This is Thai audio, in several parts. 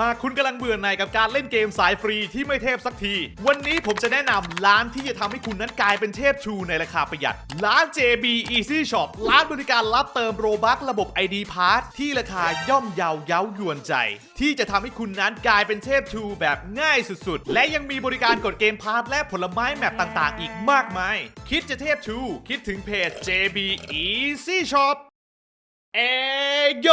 หากคุณกำลังเบื่อหน่ายกับการเล่นเกมสายฟรีที่ไม่เทพสักที วันนี้ผมจะแนะนำร้านที่จะทำให้คุณนั้นกลายเป็นเทพทรูในราคาประหยัด ร้าน JB Easy Shop ร้านบริการรับเติมโรบัคระบบ ID Pass ที่ราคาย่อมเยาเย้ายวนใจ ที่จะทำให้คุณนั้นกลายเป็นเทพทรูแบบง่ายสุดๆ และยังมีบริการกดเกมพาร์ทและผลไม้แมปต่างๆ อีกมากมาย คิดจะเทพทรูคิดถึงเพจ JB Easy Shop เอโย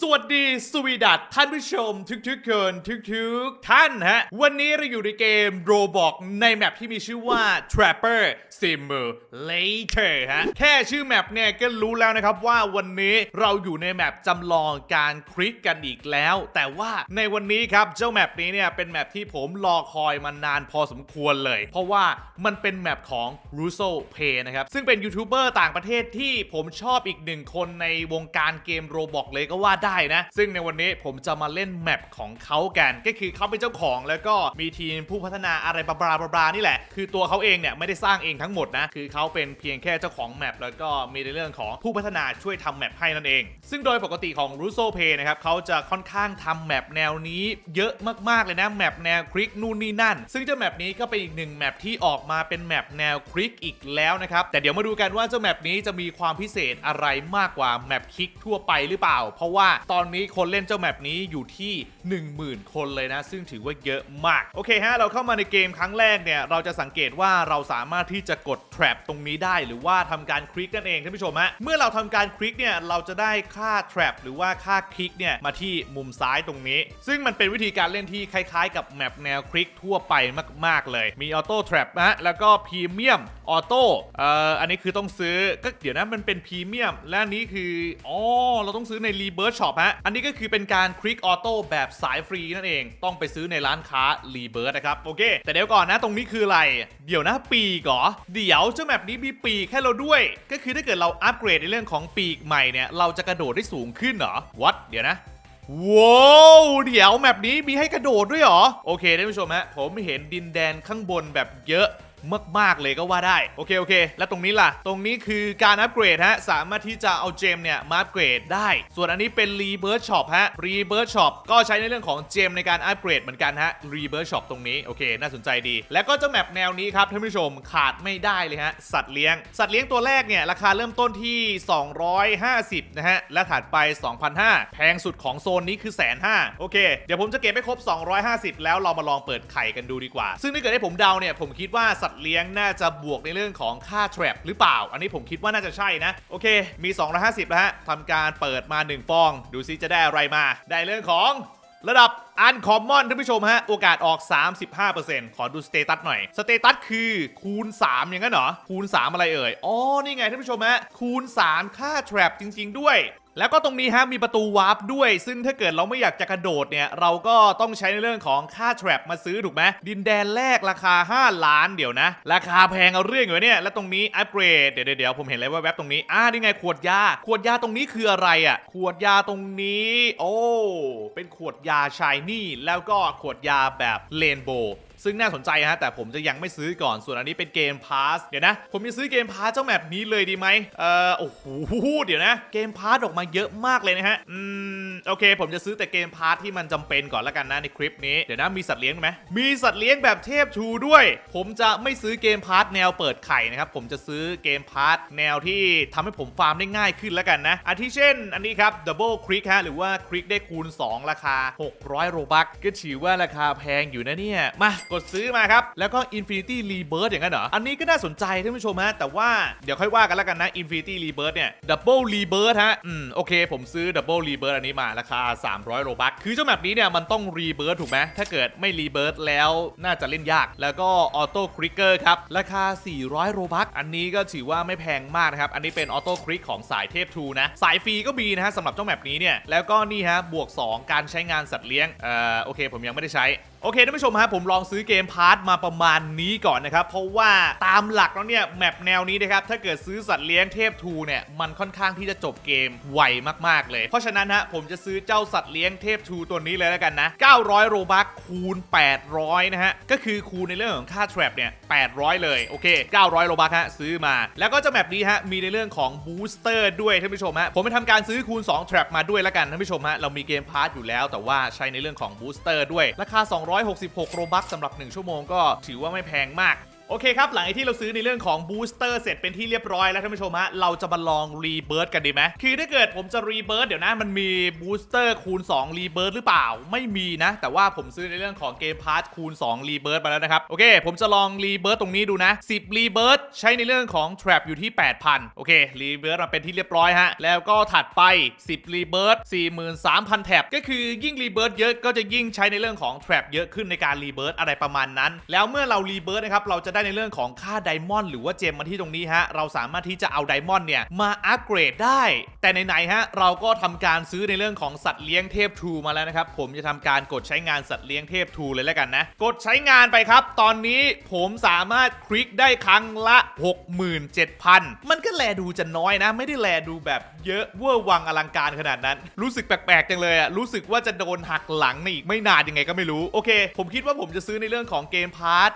สวัสดีสวีดัตท่านผู้ชมทุกๆคนทุกๆท่านฮะ วันนี้เราอยู่ในเกม Roblox ในแมปที่มีชื่อว่า Trapper Simulator ฮะ แค่ชื่อแมปเนี่ยก็รู้แล้วนะครับว่าวันนี้เราอยู่ในแมปจำลองการคลิกกันอีกแล้ว แต่ว่าในวันนี้ครับเจ้าแมปนี้เนี่ยเป็นแมปที่ผมรอคอยมานานพอสมควรเลย เพราะว่ามันเป็นแมปของ Russo Pay นะครับซึ่งเป็นยูทูบเบอร์ต่างประเทศที่ผมชอบอีกหนึ่งคนในวงการเกมโรบอกเลยก็ว่าได้นะ ซึ่งในวันนี้ผมจะมาเล่นแมปของเขากันก็คือเขาเป็นเจ้าของแล้วก็มีทีมผู้พัฒนาอะไรบลาบลาบลานี่แหละ คือตัวเขาเองเนี่ยไม่ได้สร้างเองทั้งหมดนะ คือเขาเป็นเพียงแค่เจ้าของแมปแล้วก็มีในเรื่องของผู้พัฒนาช่วยทำแมปให้นั่นเอง ซึ่งโดยปกติของ Russo Pay นะครับเขาจะค่อนข้างทำแมปแนวนี้เยอะมากๆเลยนะแมปแนวคลิกนู่นนี่นั่น ซึ่งเจ้าแมปนี้ก็เป็นอีกหนึ่งแมปที่ออกมาเป็นแมปแนวคลิกอีกแล้วนะครับแต่เดี๋ยวมาดูกันว่าเจ้าแมปนี้จะมีความพิเศษอะไรมากกว่าแมปคลิกทั่วไปหรือเปล่า เพราะว่าตอนนี้คนเล่นเจ้าแมปนี้อยู่ที่ 10,000 คนเลยนะ ซึ่งถือว่าเยอะมาก โอเคฮะ เราเข้ามาในเกมครั้งแรกเนี่ย เราจะสังเกตว่าเราสามารถที่จะกด trap ตรงนี้ได้ หรือว่าทำการคลิกนั่นเองท่านผู้ชมฮะ เมื่อเราทำการคลิกเนี่ย เราจะได้ค่า trap หรือว่าค่าคลิกเนี่ย มาที่มุมซ้ายตรงนี้ ซึ่งมันเป็นวิธีการเล่นที่คล้ายๆ กับแมปแนวคลิกทั่วไปมากๆเลย มีออโต้ trap นะ แล้วก็พรีเมียม ออโต้ เอ่อ อันนี้คือต้องซื้อ ก็เดี๋ยวนะ มันเป็นพรีเมียม และนนี้คือ อ๋อเราต้องซื้อในรีเบิร์ช็อปฮะ อันนี้ก็คือเป็นการคลิกออโต้แบบสายฟรีนั่นเอง ต้องไปซื้อในร้านค้ารีเบิร์นะครับ โอเค แต่เดี๋ยวก่อนนะตรงนี้คืออะไร เดี๋ยวนะปีกเหรอ เดี๋ยวเจ้าแมปนี้มีปีกให้เราด้วย ก็คือถ้าเกิดเราอัปเกรดในเรื่องของปีกใหม่เนี่ย เราจะกระโดดได้สูงขึ้นเหรอวัดเดี๋ยวนะว้าวเดี๋ยวแมปนี้มีให้กระโดดด้วยเหรอ โอเคท่านผู้ชมฮะผมเห็นดินแดนข้างบนแบบเยอะ มากๆเลยก็ว่าได้ โอเคโอเค แล้วตรงนี้ล่ะ ตรงนี้คือการอัปเกรดฮะ สามารถที่จะเอาเจมเนี่ยมาอัปเกรดได้ ส่วนอันนี้เป็นรีเบิร์ s ช็อปฮะรีเบิร์ s ช็อปก็ใช้ในเรื่องของเจมในการอัปเกรดเหมือนกันฮะรีเบิร์ s ช็อปตรงนี้โอเค น่าสนใจดี แล้วก็เจ้าแมปแนวนี้ครับท่านผู้ชมขาดไม่ได้เลยฮะสัตว์เลี้ยง สัตว์เลี้ยงตัวแรกเนี่ยราคาเริ่มต้นที่ 250นะฮะและถัดไป 2,500แพงสุดของโซนนี้คือแสนห้าโอเค เดี๋ยวผมจะเก็บให้ครบ 250 แล้วเรามาลองเปิดไข่กันดูดีกว่า ซึ่งถ้าเกิดให้ผมเดาเนี่ยผมคิดว่าสัตว์เลี้ยงน่าจะบวกในเรื่องของค่า trap หรือเปล่า อันนี้ผมคิดว่าน่าจะใช่นะ โอเค มี 250แล้วฮะทำการเปิดมา 1 ฟอง ดูซิจะได้อะไรมา ได้เรื่องของระดับอันคอมมอนท่านผู้ชมฮะ โอกาสออก 35%ขอดูสเตตัสหน่อย สเตตัสคือคูณ 3 อย่างนั้นเหรอ คูณ 3 อะไรเอ่ย อ๋อ นี่ไงท่านผู้ชมฮะ คูณ 3 ค่า trap จริง ๆ ด้วย แล้วก็ตรงนี้ฮะมีประตูวาร์ปด้วย ซึ่งถ้าเกิดเราไม่อยากจะกระโดดเนี่ยเราก็ต้องใช้ในเรื่องของค่า trap มาซื้อถูกไหมดินแดนแรกราคา 5 ล้านเดี๋ยวนะ ราคาแพงเอาเรื่องอยู่เนี่ยแล้วตรงนี้อัปเกรดเดี๋ยวเดี๋ยวผมเห็นอะไรว่าแวบตรงนี้อ่านี่ไงขวดยา ขวดยาตรงนี้คืออะไรอะ ขวดยาตรงนี้ โอ้เป็นขวดยาชายนี่แล้วก็ขวดยาแบบเรนโบ ซึ่งน่าสนใจฮะแต่ผมจะยังไม่ซื้อก่อนส่วนอันนี้เป็นเกมพาสเดี๋ยวนะ ผมจะซื้อเกมพาสเจ้าแมปนี้เลยดีไหมเอ่อโอ้โหเดี๋ยวนะ เกมพาสออกมาเยอะมากเลยนะฮะอืมโอเค ผมจะซื้อแต่เกมพาสที่มันจำเป็นก่อนละกันนะในคลิปนี้เดี๋ยวนะมีสัตว์เลี้ยงไหมมีสัตว์เลี้ยงแบบเทพทูด้วย ผมจะไม่ซื้อเกมพาสแนวเปิดไข่นะครับผมจะซื้อเกมพาสแนวที่ทำให้ผมฟาร์มได้ง่ายขึ้นแล้วกันนะอาทิเช่น อันนี้ครับ Double Click ฮะหรือว่าคลิกได้คูณ 2 ราคา 600 โรบัคก็ถือว่าราคาแพงอยู่นะเนี่ยมากดซื้อมาครับ แล้วก็ Infinity Rebirth อย่างนั้นเหรอ อันนี้ก็น่าสนใจท่านผู้ชมฮะ แต่ว่าเดี๋ยวค่อยว่ากันแล้วกันนะ Infinity Rebirth เนี่ย Double Rebirth ฮะ อืม โอเค ผมซื้อ Double Rebirth อันนี้มาราคา 300 โรบัคคือเจ้าแบบนี้เนี่ยมันต้อง Rebirth ถูกไหมถ้าเกิดไม่ Rebirth แล้วน่าจะเล่นยาก แล้วก็ Auto Clicker ครับ ราคา 400 โรบัคอันนี้ก็ถือว่าไม่แพงมากนะครับ อันนี้เป็น Auto Click ของสายเทพทูนะ สายฟรีก็มีนะฮะสำหรับเจ้าแมปนี้เนี่ย แล้วก็นี่ฮะบวก 2 การใช้งานสัตว์เลี้ยง เอ่อ โอเค ผมยังไม่ได้ใช้โอเคท่านผู้ชมฮะผมลองซื้อเกมพาร์ทมาประมาณนี้ก่อนนะครับ เพราะว่าตามหลักแล้วเนี่ยแมปแนวนี้นะครับ ถ้าเกิดซื้อสัตว์เลี้ยงเทพทูเนี่ย มันค่อนข้างที่จะจบเกมไวมากๆเลย เพราะฉะนั้นฮะผมจะซื้อเจ้าสัตว์เลี้ยงเทพทูตัวนี้เลยแล้วกันนะ 900 โรบัคคูณ 800 นะฮะ ก็คือคูณในเรื่องของค่า trap เนี่ย800 เลยโอเค 900 โรบัคฮะซื้อมา แล้วก็จะแมปนี้ฮะมีในเรื่องของบูสเตอร์ด้วยท่านผู้ชมฮะผมไปทำการซื้อคูณ2 trap มาด้วยแล้วกันท่านผู้ชมฮะเรามีเกมพาร์ทอยู่แล้ว แต่ว่าใช้ในเรื่องของบูสเตอร์ด้วยราคา266 โรบัคสำหรับ 1 ชั่วโมงก็ถือว่าไม่แพงมาก โอเคครับ หลังจากที่เราซื้อในเรื่องของบูสเตอร์เสร็จเป็นที่เรียบร้อยแล้วท่านผู้ชมฮะเราจะมาลองรีเบิร์ดกันดีไหมคือถ้าเกิดผมจะรีเบิร์ดเดี๋ยวนะมันมีบูสเตอร์คูณ2รีเบิร์ดหรือเปล่าไม่มีนะ แต่ว่าผมซื้อในเรื่องของเกมพาร์ทคูณ2รีเบิร์ดมาแล้วนะครับโอเค ผมจะลองรีเบิร์ดตรงนี้ดูนะ10รีเบิร์ดใช้ในเรื่องของ trap อยู่ที่ 8,000 โอเครีเบิร์ดมาเป็นที่เรียบร้อยฮะแล้วก็ถัดไป 10รีเบิร์ด43,000แท็บก็คือยิ่งรีเบิร์ดเยอะก็จะยิ่งใช้ในเรื่องของ trap เยอะขึ้นในการรีเบิร์ดอะไรประมาณนั้น แล้วเมื่อเรารีเบิร์ดนะครับเราจะได้ในเรื่องของค่าไดมอนด์หรือว่าเจมมาที่ตรงนี้ฮะเราสามารถที่จะเอาไดมอนด์เนี่ยมาอัปเกรดได้ แต่ไหนๆฮะเราก็ทำการซื้อในเรื่องของสัตว์เลี้ยงเทพทูมาแล้วนะครับผมจะทำการกดใช้งานสัตว์เลี้ยงเทพทูเลยแล้วกันนะกดใช้งานไปครับ ตอนนี้ผมสามารถคลิกได้ครั้งละ 67,000 มันก็แลดูจะน้อยนะ ไม่ได้แลดูแบบเยอะเวอร์วังอลังการขนาดนั้น รู้สึกแปลกๆจังเลยอะรู้สึกว่าจะโดนหักหลังในอีกไม่นานยังไงก็ไม่รู้โอเค ผมคิดว่าผมจะซื้อในเรื่องของเกมพาร์ท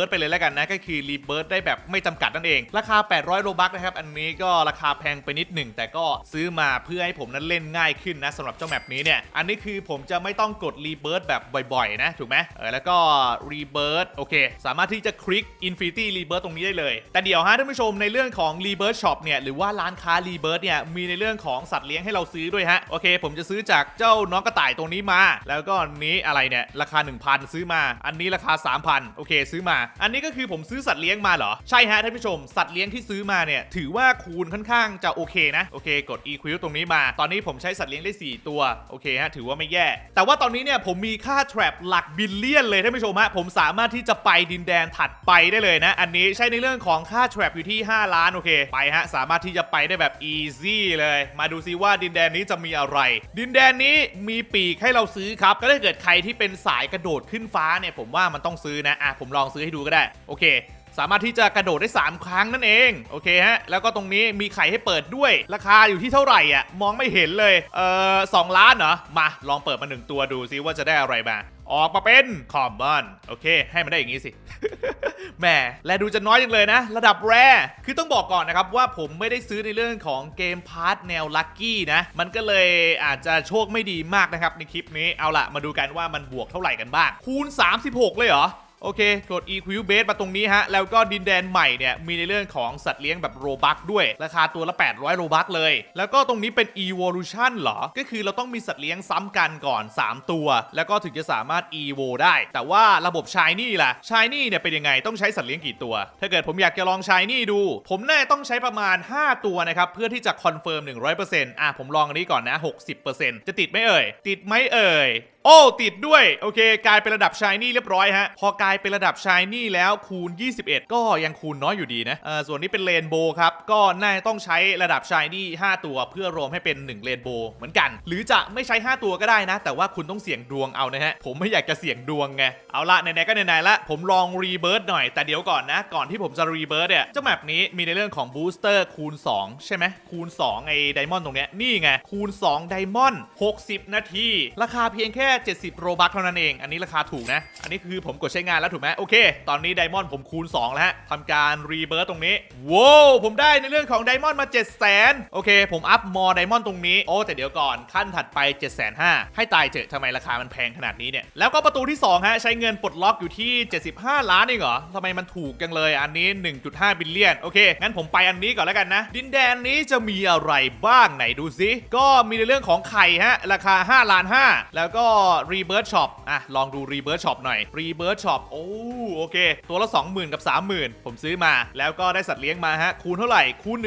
Infinity Rebirth ไปเลยแล้วกันนะ ก็คือ Rebirth ได้แบบไม่จำกัดนั่นเอง ราคา 800โรบักนะครับ อันนี้ก็ราคาแพงไปนิดหนึ่ง แต่ก็ซื้อมาเพื่อให้ผมนั้นเล่นง่ายขึ้นนะสำหรับเจ้าแมปนี้เนี่ย อันนี้คือผมจะไม่ต้องกด Rebirth แบบบ่อยๆ นะ ถูกไหมเออแล้วก็ Rebirth โอเค สามารถที่จะคลิก Infinity Rebirth ตตรงนี้ได้เลย แต่เดี๋ยวฮะท่านผู้ชมในเรื่องของ Rebirth Shop เนี่ยหรือว่าร้านค้า Rebirth เนี่ยมีในเรื่องของสัตว์เลี้ยงให้เราซื้อด้วยฮะโอเค ผมจะซื้อจากเจ้าน้องกระต่ายตรงนี้มา แล้วก็อันนี้อะไรเนี่ยราคา 1,000 ซื้อมา อันนี้ราคา 3,000 โอเค ซื้อมาอันนี้ก็คือผมซื้อสัตว์เลี้ยงมาเหรอ ใช่ฮะท่านผู้ชม สัตว์เลี้ยงที่ซื้อมาเนี่ย ถือว่าคูณค่อนข้างจะโอเคนะ โอเค กด EQ ตรงนี้มา ตอนนี้ผมใช้สัตว์เลี้ยงได้ 4 ตัว โอเคฮะ ถือว่าไม่แย่ แต่ว่าตอนนี้เนี่ยผมมีค่า trap หลักบิลเลียนเลยท่านผู้ชมฮะ ผมสามารถที่จะไปดินแดนถัดไปได้เลยนะ อันนี้ใช้ในเรื่องของค่า trap อยู่ที่ 5 ล้าน โอเค ไปฮะ สามารถที่จะไปได้แบบ easy เลย มาดูซิว่าดินแดนนี้จะมีอะไร ดินแดนนี้มีปีกให้เราซื้อครับ ก็ถ้าเกิดใครที่เป็นสายกระโดดขึ้นฟ้าเนี่ยผมว่ามันต้องซื้อนะอะผมลองซื้อให้ดูก็ได้ โอเค สามารถที่จะกระโดดได้ 3 ครั้งนั่นเอง โอเคฮะ แล้วก็ตรงนี้มีไข่ให้เปิดด้วย ราคาอยู่ที่เท่าไหร่อะ มองไม่เห็นเลย เอ่อสองล้านเหรอ มา ลองเปิดมาหนึ่งตัวดูซิว่าจะได้อะไรมาออกมาเป็นคอมมอนโอเค ให้มันได้อย่างนี้สิ แหมและดูจะน้อยจังเลยนะ ระดับแรคือต้องบอกก่อนนะครับ ว่าผมไม่ได้ซื้อในเรื่องของเกมพาร์ทแนวลัคกี้นะ มันก็เลยอาจจะโชคไม่ดีมากนะครับ ในคลิปนี้เอาละมาดูกันว่ามันบวกเท่าไหร่กันบ้าง คูณ 36 เลยเหรอ โอเค กด EQ Base มาตรงนี้ฮะ แล้วก็ดินแดนใหม่เนี่ย มีในเรื่องของสัตว์เลี้ยงแบบโรบักด้วย ราคาตัวละ 800 โรบักเลย แล้วก็ตรงนี้เป็น Evolution เหรอ ก็คือเราต้องมีสัตว์เลี้ยงซ้ำกันก่อน 3 ตัว แล้วก็ถึงจะสามารถ Evo ได้ แต่ว่าระบบ Shiny ล่ะ Shiny เนี่ยเป็นยังไง ต้องใช้สัตว์เลี้ยงกี่ตัว ถ้าเกิดผมอยากจะลอง Shiny ดู ผมแน่าต้องใช้ประมาณ 5 ตัวนะครับ เพื่อที่จะคอนเฟิร์ม 100%อะผมลองอันนี้ก่อนนะ 60%จะติดไหมเอ่ย ติดไหมเอ่ยโอ้ติดด้วย โอเค กลายเป็นระดับชายนี่เรียบร้อยฮะ พอกลายเป็นระดับชายนี่แล้วคูณ 21 ก็ยังคูณน้อยอยู่ดีนะเออส่วนนี้เป็นเรนโบครับ ก็น่าต้องใช้ระดับชายนี่5ตัวเพื่อรวมให้เป็น1เรนโบเหมือนกัน หรือจะไม่ใช้ 5 ตัวก็ได้นะ แต่ว่าคุณต้องเสี่ยงดวงเอานะฮะ ผมไม่อยากจะเสี่ยงดวงไง เอาละไหนๆก็ไหนๆละ ผมลองรีเบิร์ดหน่อย แต่เดี๋ยวก่อนนะ ก่อนที่ผมจะรีเบิร์ดเนี่ย เจ้าแมปนี้มีในเรื่องของบูสเตอร์คูณ 2 ใช่ไหมคูณ2ไอ้ไดมอนด์ตรงเนี้ยนี่ไงคูณ2ไดมอนด์60 นาที ราคาเพียงแค่70 โรบัคเท่านั้นเอง อันนี้ราคาถูกนะ อันนี้คือผมกดใช้งานแล้วถูกไหมโอเค ตอนนี้ไดมอนด์ผมคูณ 2 แล้วฮะทำการรีเบิร์ตตรงนี้ว้าวผมได้ในเรื่องของไดมอนด์มา 7 0 0 0 0 0โอเค ผมอัพมอไดมอนด์ตรงนี้ โอ้ แต่เดี๋ยวก่อนขั้นถัดไป 7 5 0 0 0ให้ตายเถอะทำไมราคามันแพงขนาดนี้เนี่ย แล้วก็ประตูที่2ฮะใช้เงินปลดล็อกอยู่ที่ 75 ล้านเองเหรอทำไมมันถูกจังเลยอันนี้ 1.5 บิลเลียนโอเคงั้นผมไปอันนี้ก่อนแล้วกันนะ ดินแดนนี้จะมีอะไรบ้างไหนดูซิก็มีในเรื่องของไข่ฮะราคา 5 ล้าน 5 แล้วก็รีเบิร์ช็อปอะลองดูรีเบิร์ช็อปหน่อยรีเบิร์ช็อปโอ้โอเค ตัวละ 20,000 กับ 30,000 ผมซื้อมาแล้วก็ได้สัตว์เลี้ยงมาฮะ คูณเท่าไหร่คูณ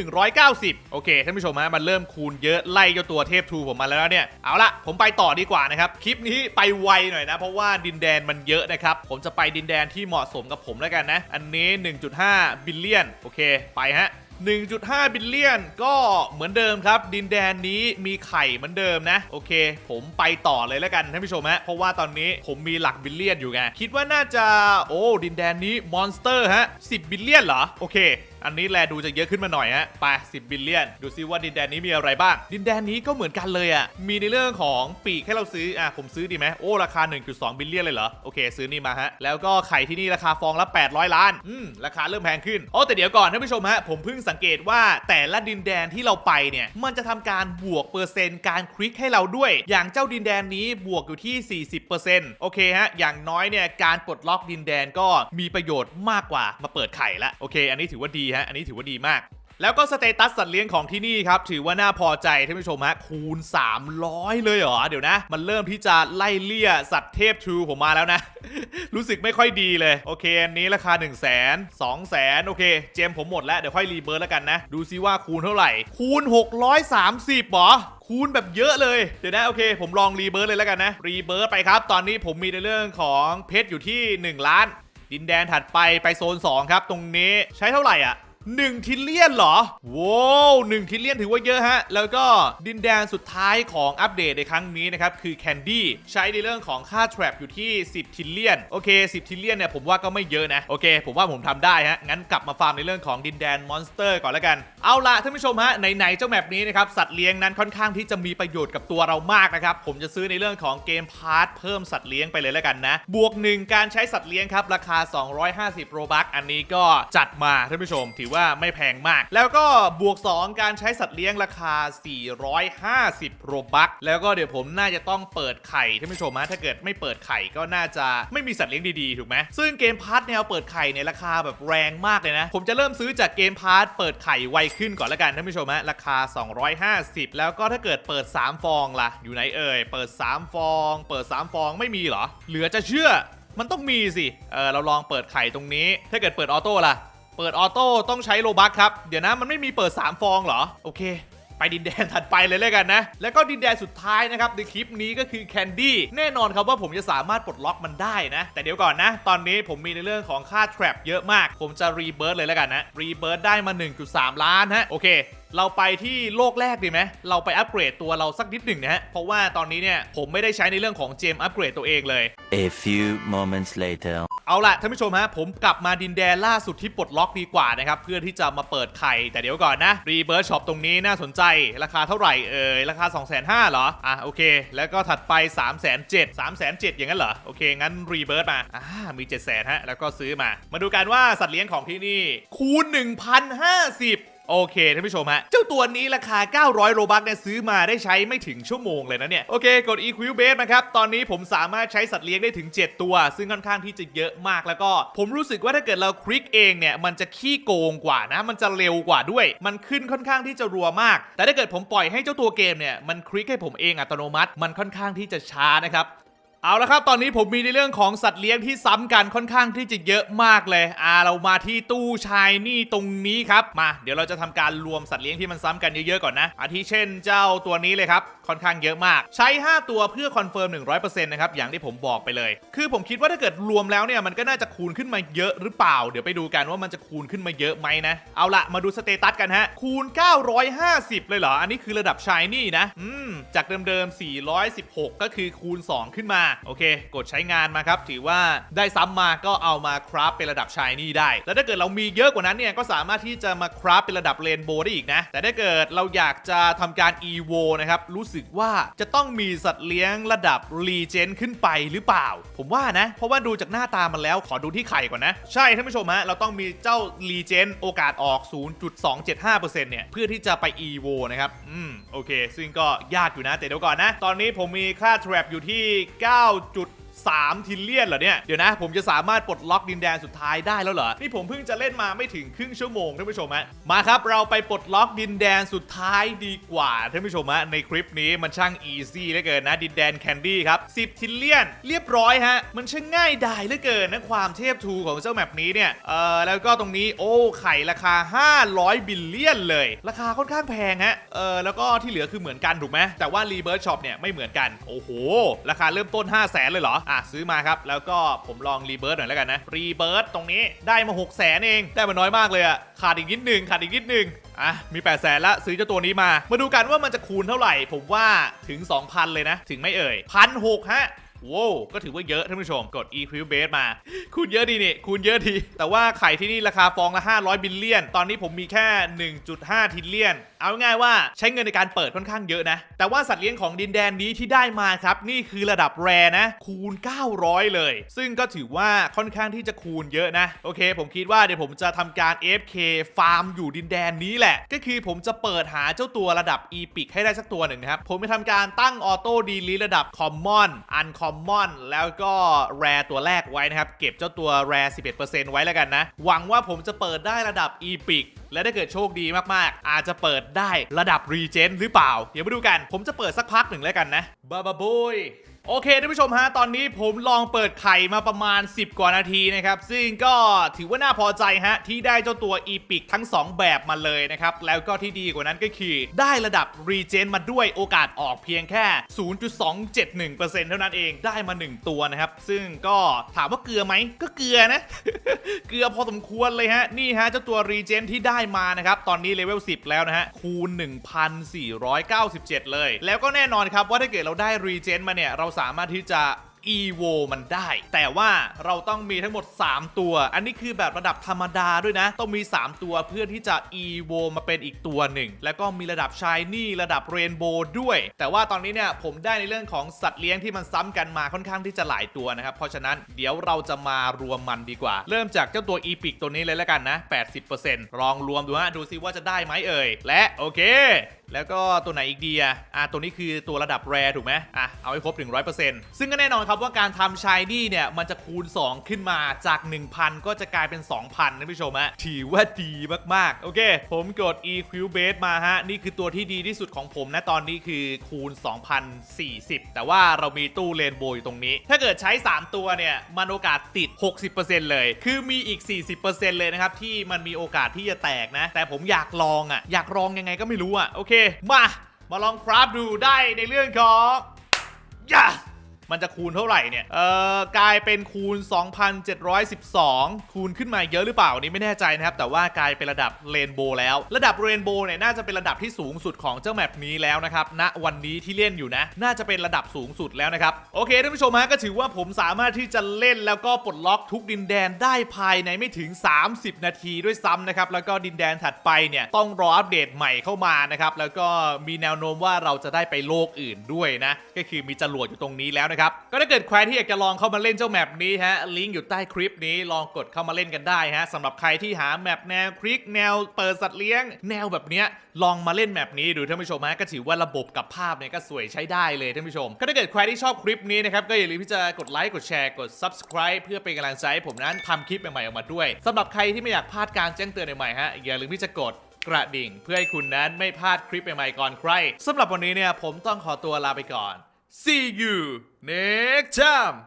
190 โอเค ท่านผู้ชมฮะ มันเริ่มคูณเยอะไล่เจ้าตัวเทพทูผมมาแล้วเนี่ย เอาละผมไปต่อดีกว่านะครับ คลิปนี้ไปไวหน่อยนะ เพราะว่าดินแดนมันเยอะนะครับ ผมจะไปดินแดนที่เหมาะสมกับผมแล้วกันนะ อันนี้ 1.5 บิลเลียนโอเคไปฮะ 1.5 บิลเลียนก็เหมือนเดิมครับ ดินแดนนี้มีไข่เหมือนเดิมนะ โอเค ผมไปต่อเลยแล้วกันท่านผู้ชมฮะเพราะว่าตอนนี้ผมมีหลักบิลเลียนอยู่ไง คิดว่าน่าจะโอ้ดินแดนนี้มอนสเตอร์ฮะ10 บิลเลียนเหรอ โอเค อันนี้แลดูจะเยอะขึ้นมาหน่อยฮะไป10บิลเลียน ดูซิว่าดินแดนนี้มีอะไรบ้าง ดินแดนนี้ก็เหมือนกันเลยอะ่ะ มีในเรื่องของปีกให้เราซื้อ อะ ผมซื้อดีไหมโอ้ ราคา 1.2 บิลเลียนเลยเหรอ โอเค ซื้อนี่มาฮะ แล้วก็ไข่ที่นี่ราคาฟองละ 800 ล้าน อืม ราคาเริ่มแพงขึ้นโอ้แต่เดี๋ยวก่อนท่านผู้ชมฮะ ผมเพิ่งสังเกตว่าแต่ละดินแดนที่เราไปเนี่ย มันจะทำการบวกเปอร์เซ็นต์การคลิกให้เราด้วย อย่างเจ้าดินแดนนี้บวกอยู่ที่ 40%โอเคฮะ อย่างน้อยเนี่ยการปลดล็อกดินแดนก็มีประโยชน์มากกว่ามาเปิดไข่ละ โอเค อันนี้ถือว่าดีฮะ อันนี้ถือว่าดีมาก แล้วก็สเตตัสสัตว์เลี้ยงของที่นี่ครับ ถือว่าน่าพอใจท่านผู้ชมฮะ คูณ 300 เลยเหรอ เดี๋ยวนะ มันเริ่มที่จะไล่เลี่ยสัตว์เทพทูผมมาแล้วนะ รู้สึกไม่ค่อยดีเลย โอเค อันนี้ราคา 1 0 0 0 0 0 2 0 0 0 0 โอเค เจมผมหมดแล้ว เดี๋ยวค่อยรีเบิร์ตแล้วกันนะ ดูซิว่าคูณเท่าไหร่ คูณ 630หรอคูณแบบเยอะเลย เดี๋ยวนะ โอเค ผมลองรีเบิร์ตเลยแล้วกันนะ รีเบิร์ตไปครับ ตอนนี้ผมมีในเรื่องของเพชรอยู่ที่ 1 ล้าน ดินแดนถัดไปไปโซน 2 ครับ ตรงนี้ใช้เท่าไหร่อะ 1ทิลเลียนเหรอว้าว1ทิลเลียนถือว่าเยอะฮะ แล้วก็ดินแดนสุดท้ายของอัปเดตในครั้งนี้นะครับ คือแคนดี้ใช้ในเรื่องของค่า trap อยู่ที่ 10ทิลเลียน โอเค 10ทิลเลียนเนี่ยผมว่าก็ไม่เยอะนะ โอเค ผมว่าผมทำได้ฮะ งั้นกลับมาฟาร์มในเรื่องของดินแดนมอนสเตอร์ก่อนแล้วกัน เอาละท่านผู้ชมฮะไหนๆเจ้าแมปนี้นะครับ สัตว์เลี้ยงนั้นค่อนข้างที่จะมีประโยชน์กับตัวเรามากนะครับผมจะซื้อในเรื่องของเกมพาร์ทเพิ่มสัตว์เลี้ยงไปเลยแล้วกันนะบวกหนึ่งการใช้สัตว์เลี้ยงครับราคา 250 โรบัคอันนี้ก็จัดมาท่านผู้ชมถือว่าไม่แพงมาก แล้วก็บวก 2 การใช้สัตว์เลี้ยงราคา 450 โรบัคแล้วก็เดี๋ยวผมน่าจะต้องเปิดไข่ท่านผู้ชมฮะถ้าเกิดไม่เปิดไข่ก็น่าจะไม่มีสัตว์เลี้ยงดีๆ ถูกไหมซึ่งเกมพาร์ทแนวเปิดไข่เนี่ยราคาแบบแรงมากเลยนะ ผมจะเริ่มซื้อจากเกมพาร์ทเปิดไข่ไวขึ้นก่อนแล้วกันท่านผู้ชมฮะราคา 250 แล้วก็ถ้าเกิดเปิด 3 ฟองล่ะ อยู่ไหนเอ่ยเปิด 3 ฟอง เปิด 3 ฟองไม่มีเหรอ เหลือจะเชื่อมันต้องมีสิ เออเราลองเปิดไข่ตรงนี้ ถ้าเกิดเปิดออโต้ล่ะ เปิดออโต้ต้องใช้โลบัคครับ เดี๋ยวนะมันไม่มีเปิด 3 ฟองเหรอ โอเค ไปดินแดนถัดไปเลยเลยกันนะ แล้วก็ดินแดนสุดท้ายนะครับในคลิปนี้ก็คือแคนดี้แน่นอนครับว่าผมจะสามารถปลดล็อกมันได้นะ แต่เดี๋ยวก่อนนะ ตอนนี้ผมมีในเรื่องของค่าแทรปเยอะมาก ผมจะรีเบิร์ตเลยแล้วกันนะรีเบิร์ตได้มา 1.3 ล้านฮะโอเค เราไปที่โลกแรกดีไหมเราไปอัปเกรดตัวเราสักนิดหนึ่งนะฮะ เพราะว่าตอนนี้เนี่ยผมไม่ได้ใช้ในเรื่องของเจมอัปเกรดตัวเองเลย A few moments later. เอาล่ะท่านผู้ชมฮะผมกลับมาดินแดนล่าสุดที่ปลดล็อกดีกว่านะครับ เพื่อที่จะมาเปิดไข่ แต่เดี๋ยวก่อนนะรีเบิร์ h ช็อปตรงนี้น่าสนใจราคาเท่าไหร่เอ่ยราคา 2 5 0 0 0เหรอ อะโอเค แล้วก็ถัดไป3 7 0 0 0 3 7 0 0อย่างนั้นเหรอ โอเค งั้นรีเบิร์ h มาอ่ามี7 0 0 0 0ฮะแล้วก็ซื้อมา มาดูกันว่าสัตว์เลี้ยงของที่นี่คูณ 1,050 โอเคท่านผู้ชมฮะ เจ้าตัวนี้ราคา 900 โรบัคเนี่ยซื้อมาได้ใช้ไม่ถึงชั่วโมงเลยนะเนี่ย โอเค กด e q u i Base นะครับ ตอนนี้ผมสามารถใช้สัตว์เลี้ยงได้ถึง 7 ตัว ซึ่งค่อนข้างที่จะเยอะมากแล้วก็ ผมรู้สึกว่าถ้าเกิดเราคลิกเองเนี่ย มันจะขี้โกงกว่านะ มันจะเร็วกว่าด้วย มันขึ้นค่อนข้างที่จะรัวมาก แต่ถ้าเกิดผมปล่อยให้เจ้าตัวเกมเนี่ยมันคลิกให้ผมเองอัตโนมัติ มันค่อนข้างที่จะช้านะครับ เอาละครับ ตอนนี้ผมมีในเรื่องของสัตว์เลี้ยงที่ซ้ำกันค่อนข้างที่จะเยอะมากเลยอ่าเรามาที่ตู้ชายนี่ตรงนี้ครับมา เดี๋ยวเราจะทำการรวมสัตว์เลี้ยงที่มันซ้ำกันเยอะๆก่อนนะอาทิเช่นเจ้าตัวนี้เลยครับค่อนข้างเยอะมาก ใช้ 5 ตัวเพื่อคอนเฟิร์ม100%นะครับอย่างที่ผมบอกไปเลย คือผมคิดว่าถ้าเกิดรวมแล้วเนี่ยมันก็น่าจะคูณขึ้นมาเยอะหรือเปล่า เดี๋ยวไปดูกันว่ามันจะคูณขึ้นมาเยอะไหมนะเอาละมาดูสเตตัสกันฮะคูณ 950 เลยเหรออันนี้คือระดับชายนี่นะอืมจากเดิมๆ416 ก็คือคูณ 2 ขึ้นมาโอเค กดใช้งานมาครับ ถือว่าได้ซ้ำมาก็เอามาคราฟเป็นระดับชายนี่ได้ แล้วถ้าเกิดเรามีเยอะกว่านั้นเนี่ย ก็สามารถที่จะมาคราฟเป็นระดับเรนโบว์ได้อีกนะ แต่ถ้าเกิดเราอยากจะทำการ EVO นะครับ รู้สึกว่าจะต้องมีสัตว์เลี้ยงระดับรีเจนขึ้นไปหรือเปล่า ผมว่านะ เพราะว่าดูจากหน้าตามันแล้วขอดูที่ไข่ก่อนนะ ใช่ท่านผู้ชมฮะเราต้องมีเจ้ารีเจนโอกาสออก 0.275%เนี่ยเพื่อที่จะไป EVO นะครับอืมโอเค ซึ่งก็ยากอยู่นะแต่เดี๋ยวก่อนนะ ตอนนี้ผมมีค่า trap อยู่ที่ 9. 9.1 3ทิลเลียนเหรอเนี่ย เดี๋ยวนะ ผมจะสามารถปลดล็อกดินแดนสุดท้ายได้แล้วเหรอ นี่ผมเพิ่งจะเล่นมาไม่ถึงครึ่งชั่วโมงท่านผู้ชมฮะมาครับ เราไปปลดล็อกดินแดนสุดท้ายดีกว่าท่านผู้ชมฮะในคลิปนี้มันช่างอีซี่เหลือเกินนะ ดินแดนแคนดี้ครับ10ทิลเลียนเรียบร้อยฮะมันช่างง่ายดายเหลือเกินนะความเทพทูของเจ้าแมปนี้เนี่ยเอ่อแล้วก็ตรงนี้โอ้ไข่ราคา 500 บิลเลียนเลย ราคาค่อนข้างแพงฮะเออแล้วก็ที่เหลือคือเหมือนกันถูกไหมแต่ว่ารีเบิร์ h ช็อปเนี่ยไม่เหมือนกันโอ้โหราคาเริ่มต้น 5 0 0แสนเลยเหรออะซื้อมาครับ แล้วก็ผมลองรีเบิร์ตหน่อยแล้วกันนะ รีเบิร์ตตรงนี้ได้มา6 0 0 0 0 0เอง ได้มาน้อยมากเลยอะขาดอีกนิดหนึงขาดอีกนิดหนึงอะมี8 0 0แสนละซื้อเจ้าตัวนี้มา มาดูกันว่ามันจะคูณเท่าไหร่ ผมว่าถึง 2,000 เลยนะ ถึงไม่เอ่ยพันหกฮะ โว้วก็ถือว่าเยอะท่านผู้ชมกด e q u i b a s e มา คูณเยอะดีนี่คูณเยอะดี แต่ว่าไข่ที่นี่ราคาฟองละ 500 บิลเลียน ตอนนี้ผมมีแค่ 1.5 ทิลเลียน เอาง่ายว่าใช้เงินในการเปิดค่อนข้างเยอะนะ แต่ว่าสัตว์เลี้ยงของดินแดนนี้ที่ได้มาครับ นี่คือระดับแรนะ คูณ 900 เลย ซึ่งก็ถือว่าค่อนข้างที่จะคูณเยอะนะ โอเค ผมคิดว่าเดี๋ยวผมจะทำการ FK ฟาร์มอยู่ดินแดนนี้แหละ ก็คือผมจะเปิดหาเจ้าตัวระดับ Epic ให้ได้สักตัวหนึ่งนะครับผมจะทำการตั้งออโต้ดีลีระดับคอมมอนอ Common Uncommon แล้วก็แรตัวแรกไว้นะครับ เก็บเจ้าตัวแร11%ไว้แล้วกันนะ หวังว่าผมจะเปิดได้ระดับอีพิกและถ้าเกิดโชคดีมากๆ อาจจะเปิดได้ระดับรีเจนหรือเปล่า เดี๋ยวมาดูกัน ผมจะเปิดสักพักหนึ่งแล้วกันนะบาบาบุย โอเคท่านผู้ชมฮะ ตอนนี้ผมลองเปิดไข่มาประมาณ 10 กว่านาทีนะครับ ซึ่งก็ถือว่าน่าพอใจฮะ ที่ได้เจ้าตัวอีพิกทั้ง 2 แบบมาเลยนะครับ แล้วก็ที่ดีกว่านั้นก็คือได้ระดับรีเจนมาด้วยโอกาสออกเพียงแค่ 0.271%เท่านั้นเองได้มา 1 ตัวนะครับ ซึ่งก็ถามว่าเกลือไหม ก็เกลือนะ เกลือพอสมควรเลยฮะ นี่ฮะเจ้าตัวรีเจนที่ได้มานะครับ ตอนนี้เลเวล 10 แล้วนะฮะ คูณ 1,497 เลย แล้วก็แน่นอนครับว่าถ้าเกิดเราได้รีเจนมาเนี่ยเราสามารถที่จะ EVO มันได้ แต่ว่าเราต้องมีทั้งหมด 3 ตัว อันนี้คือแบบระดับธรรมดาด้วยนะ ต้องมี 3 ตัวเพื่อที่จะ EVO มาเป็นอีกตัวหนึ่ง แล้วก็มีระดับ Shiny ระดับ Rainbow ด้วย แต่ว่าตอนนี้เนี่ยผมได้ในเรื่องของสัตว์เลี้ยงที่มันซ้ำกันมาค่อนข้างที่จะหลายตัวนะครับ เพราะฉะนั้นเดี๋ยวเราจะมารวมมันดีกว่า เริ่มจากเจ้าตัว Epic ตัวนี้เลยแล้วกันนะ 80%ลองรวมดูฮะดูซิว่าจะได้ไหมเอ่ย และโอเค แล้วก็ตัวไหนอีกดีอะอะตัวนี้คือตัวระดับแรถูกไหมอะเอาให้ครบ 100%ซึ่งก็แน่นอนครับว่าการทำชายดี้เนี่ยมันจะคูณ 2 ขึ้นมาจาก 1,000 ก็จะกลายเป็น 2,000นะผู้ชมฮะถือว่าดีมากๆ โอเค ผมกด e q u i b a s e มาฮะ นี่คือตัวที่ดีที่สุดของผมนะตอนนี้คือคูณ 2,040 แต่ว่าเรามีตู้เรนโบว์อยู่ตรงนี้ ถ้าเกิดใช้ 3 ตัวเนี่ยมันโอกาสติด 60%เลย คือมีอีก 40%เลยนะครับที่มันมีโอกาสที่จะแตกนะ แต่ผมอยากลองอะอยากลองยังไงก็ไม่รู้อะโอเคมา มาลองคราฟดูได้ในเรื่องของยา มันจะคูณเท่าไหร่เนี่ย เอ่อกลายเป็นคูณ 2,712 คูณขึ้นมาเยอะหรือเปล่านี้ไม่แน่ใจนะครับ แต่ว่ากลายเป็นระดับเรนโบว์แล้ว ระดับเรนโบว์เนี่ยน่าจะเป็นระดับที่สูงสุดของเจ้าแมปนี้แล้วนะครับณวันนี้ที่เล่นอยู่นะ น่าจะเป็นระดับสูงสุดแล้วนะครับ โอเคท่านผู้ชมฮะก็ถือว่าผมสามารถที่จะเล่นแล้วก็ปลดล็อกทุกดินแดนได้ภายในไม่ถึง 30 นาทีด้วยซ้ำนะครับ แล้วก็ดินแดนถัดไปเนี่ยต้องรออัปเดตใหม่เข้ามานะครับ แล้วก็มีแนวโน้มว่าเราจะได้ไปโลกอื่นด้วยนะ ก็คือมีจรวดอยู่ตรงนี้แล้วนะครับ ก็ถ้าเกิดใครที่อยากจะลองเข้ามาเล่นเจ้าแมปนี้ฮะ ลิงก์อยู่ใต้คลิปนี้ลองกดเข้ามาเล่นกันได้ฮะสำหรับใครที่หาแมปแนวคลิกแนวเปิดสัตว์เลี้ยง แนวแบบเนี้ยลองมาเล่นแมปนี้ดูท่านผู้ชมฮะก็ถือว่าระบบกับภาพเนี่ยก็สวยใช้ได้เลยท่านผู้ชม ก็ถ้าเกิดใครที่ชอบคลิปนี้นะครับก็อย่าลืมที่จะกดไลค์กดแชร์กด subscribe เพื่อเป็นกำลังใจให้ผมนั้นทำคลิปใหม่ๆออกมาด้วยสำหรับใครที่ไม่อยากพลาดการแจ้งเตือนใหม่ๆฮะอย่าลืมที่จะกดกระดิ่ง เพื่อให้คุณนั้นไม่พลาดคลิปใหม่ๆก่อนใครสำหรับวันนี้เนี่ยผมต้องขอตัวลาไปก่อน see you next time